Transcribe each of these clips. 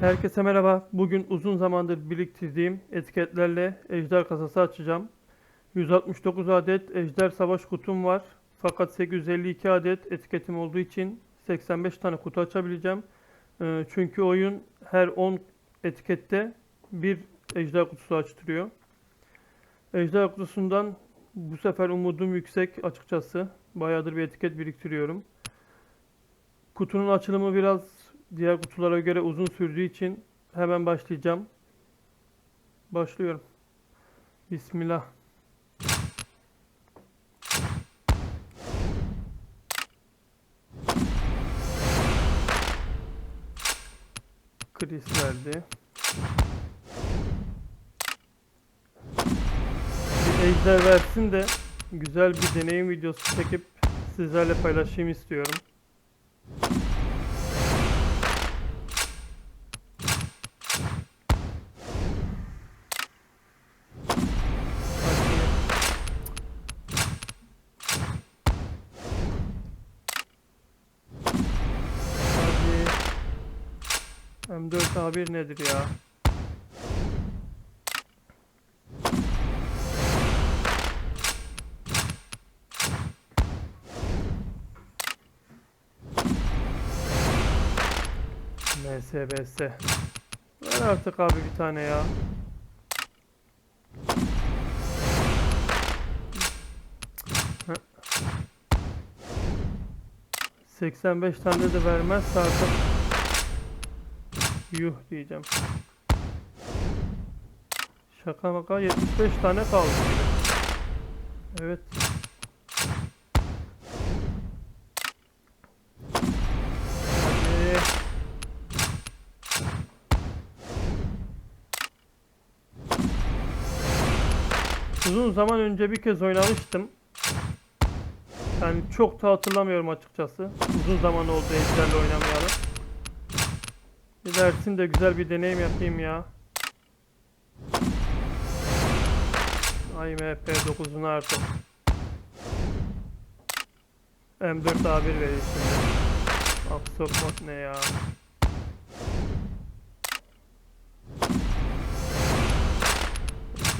Herkese merhaba. Bugün uzun zamandır biriktirdiğim etiketlerle ejder kasası açacağım. 169 adet ejder savaş kutum var. Fakat 852 adet etiketim olduğu için 85 tane kutu açabileceğim. Ee, Çünkü oyun her 10 etikette bir ejder kutusu açtırıyor. Ejder kutusundan bu sefer umudum yüksek açıkçası. Bayağıdır bir etiket biriktiriyorum. Kutunun açılımı biraz diğer kutulara göre uzun sürdüğü için hemen başlayacağım. Başlıyorum. Bismillah. Chris verdi. Bir ejder versin de güzel bir deneyim videosu çekip sizlerle paylaşayım istiyorum. M4A1 nedir ya? MSBS. Ver artık abi bir tane ya. Heh. 85 tane de vermez artık yuh diyeceğim. Şaka maka 75 tane kaldı. Evet. Hadi. Uzun zaman önce bir kez oynamıştım. Yani çok da hatırlamıyorum açıkçası. Uzun zaman oldu Ejder'le oynamayalı. Bir dersin de güzel bir deneyim yapayım ya. Ay MP9'unu artık. M4A1 verir şimdi. Aksokmak ne ya?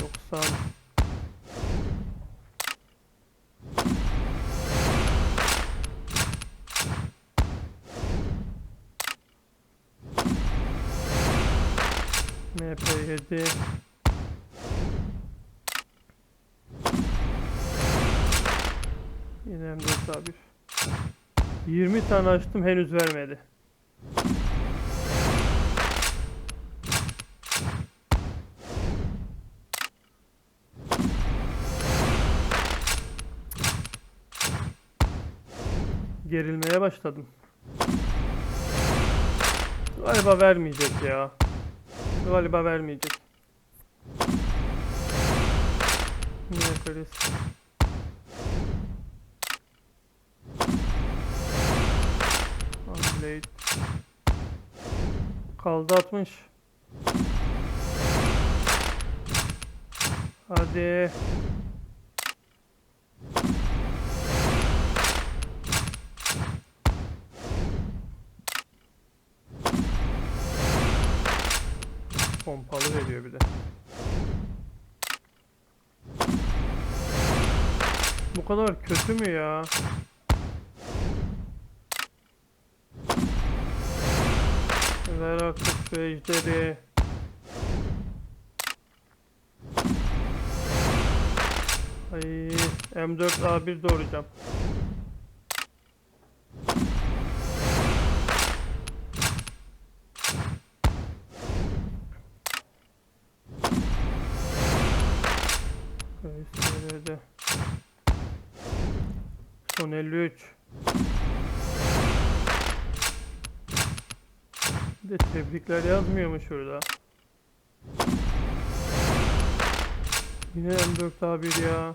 Doksan. MP7 Yine M4 A1 20 tane açtım henüz vermedi. Gerilmeye başladım. Galiba vermeyecek ya. Galiba vermeyecek. Ne yaparız? Blade. Kaldı 60. Hadi. Pompalı veriyor bir de. Bu kadar kötü mü ya? Ver artık şu. Ay M4A1 doğuracağım. Son 53. Bir de tebrikler yazmıyor mu şurada? Yine M4A1 ya.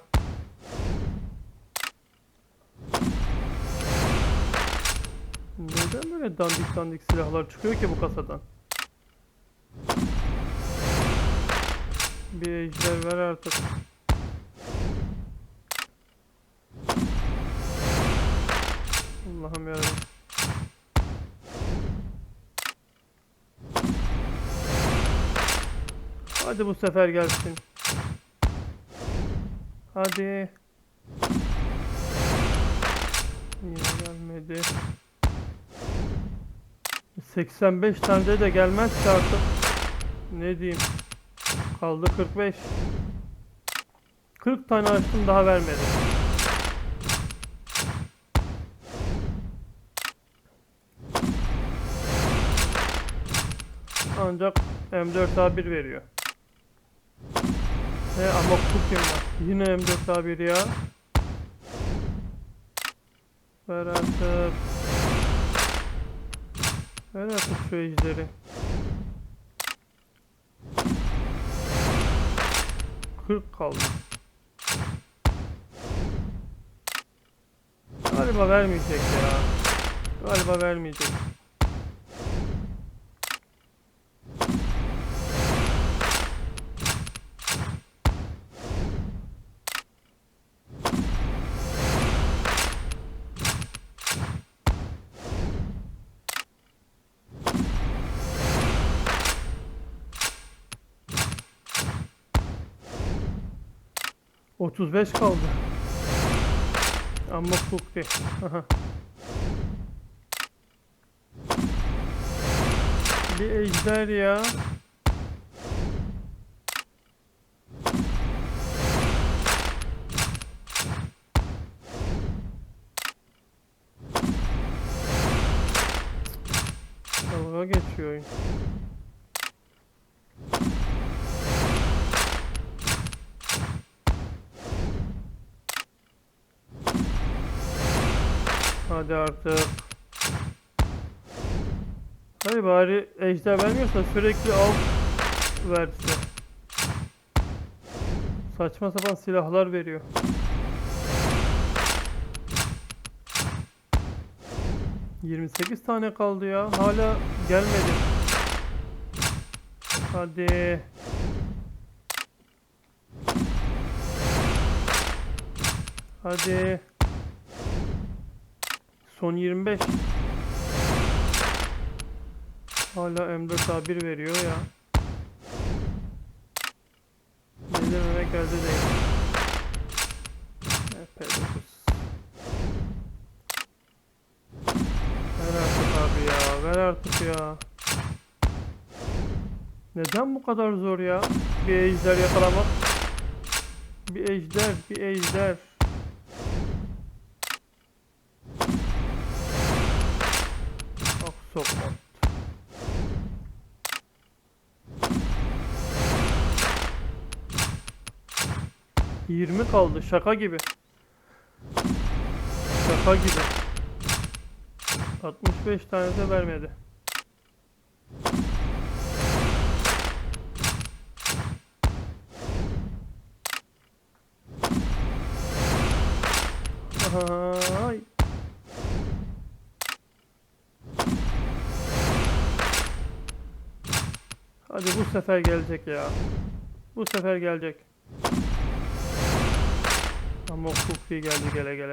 Neden böyle dandik dandik silahlar çıkıyor ki bu kasadan? Bir ejder ver artık. Allah'ım yarabbim. Hadi bu sefer gelsin. Hadi. Yine gelmedi. 85 tane de gelmezse artık ne diyeyim kaldı 45 40 tane açtım daha vermedi ancak M4A1 veriyor ve ama Kukim var yine M4A1 ya ver artık Ver artık şu ejderi. Kırk kaldı. Galiba vermeyecek ya. Galiba vermeyecek. Otuz beş kaldı. Ama Kukri. Aha. Bir ejder ya. Dalga geçiyor. Hadi artık. Hadi bari ejder vermiyorsa sürekli al verse. Saçma sapan silahlar veriyor. Yirmi sekiz tane kaldı ya. Hala gelmedi. Hadi. Hadi. Son 25. Hala M4A1 veriyor ya. Delirmemek elde değil. P9. Ver artık abi ya. Ver artık ya. Neden bu kadar zor ya? Bir ejder yakalamak. Bir ejder, bir ejder. Ah sokma. Yirmi kaldı şaka gibi. Şaka gibi. 65 tane de vermedi. Ay. Hadi bu sefer gelecek ya. Bu sefer gelecek. Ama Kukri geldi gele gele.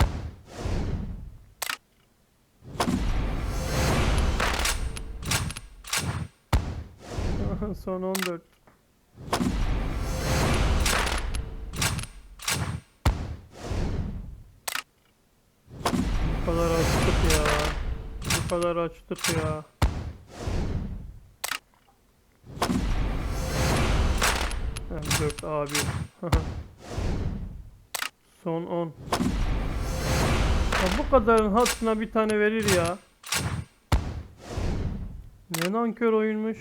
Son 14. Bu kadar açtık ya. Bu kadar açtık ya. M4 abi. Son 10. Ya bu kadarın hatırına bir tane verir ya. Ne nankör oyunmuş.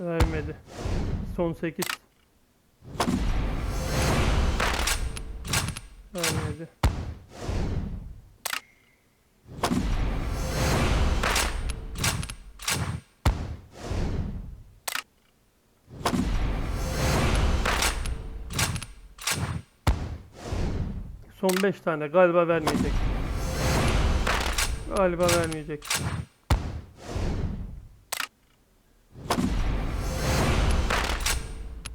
Vermedi. Son 8. Vermedi. Son 5 tane galiba vermeyecek. Galiba vermeyecek.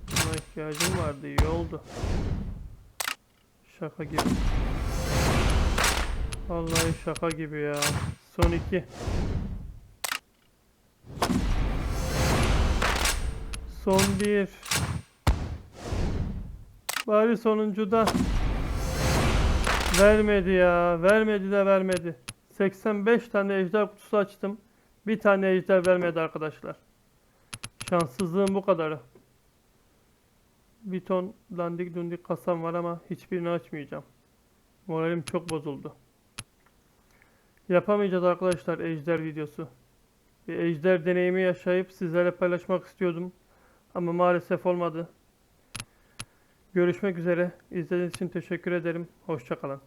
Buna ihtiyacım vardı iyi oldu. Şaka gibi. Vallahi şaka gibi ya. Son iki. Son bir. Bari sonuncu da. Vermedi ya. Vermedi de vermedi. 85 tane ejder kutusu açtım. Bir tane ejder vermedi arkadaşlar. Şanssızlığın bu kadarı. Bir ton dandik dundik kasam var ama hiçbirini açmayacağım. Moralim çok bozuldu. Yapamayacağız arkadaşlar ejder videosu. Bir ejder deneyimi yaşayıp sizlerle paylaşmak istiyordum. Ama maalesef olmadı. Görüşmek üzere. İzlediğiniz için teşekkür ederim. Hoşçakalın.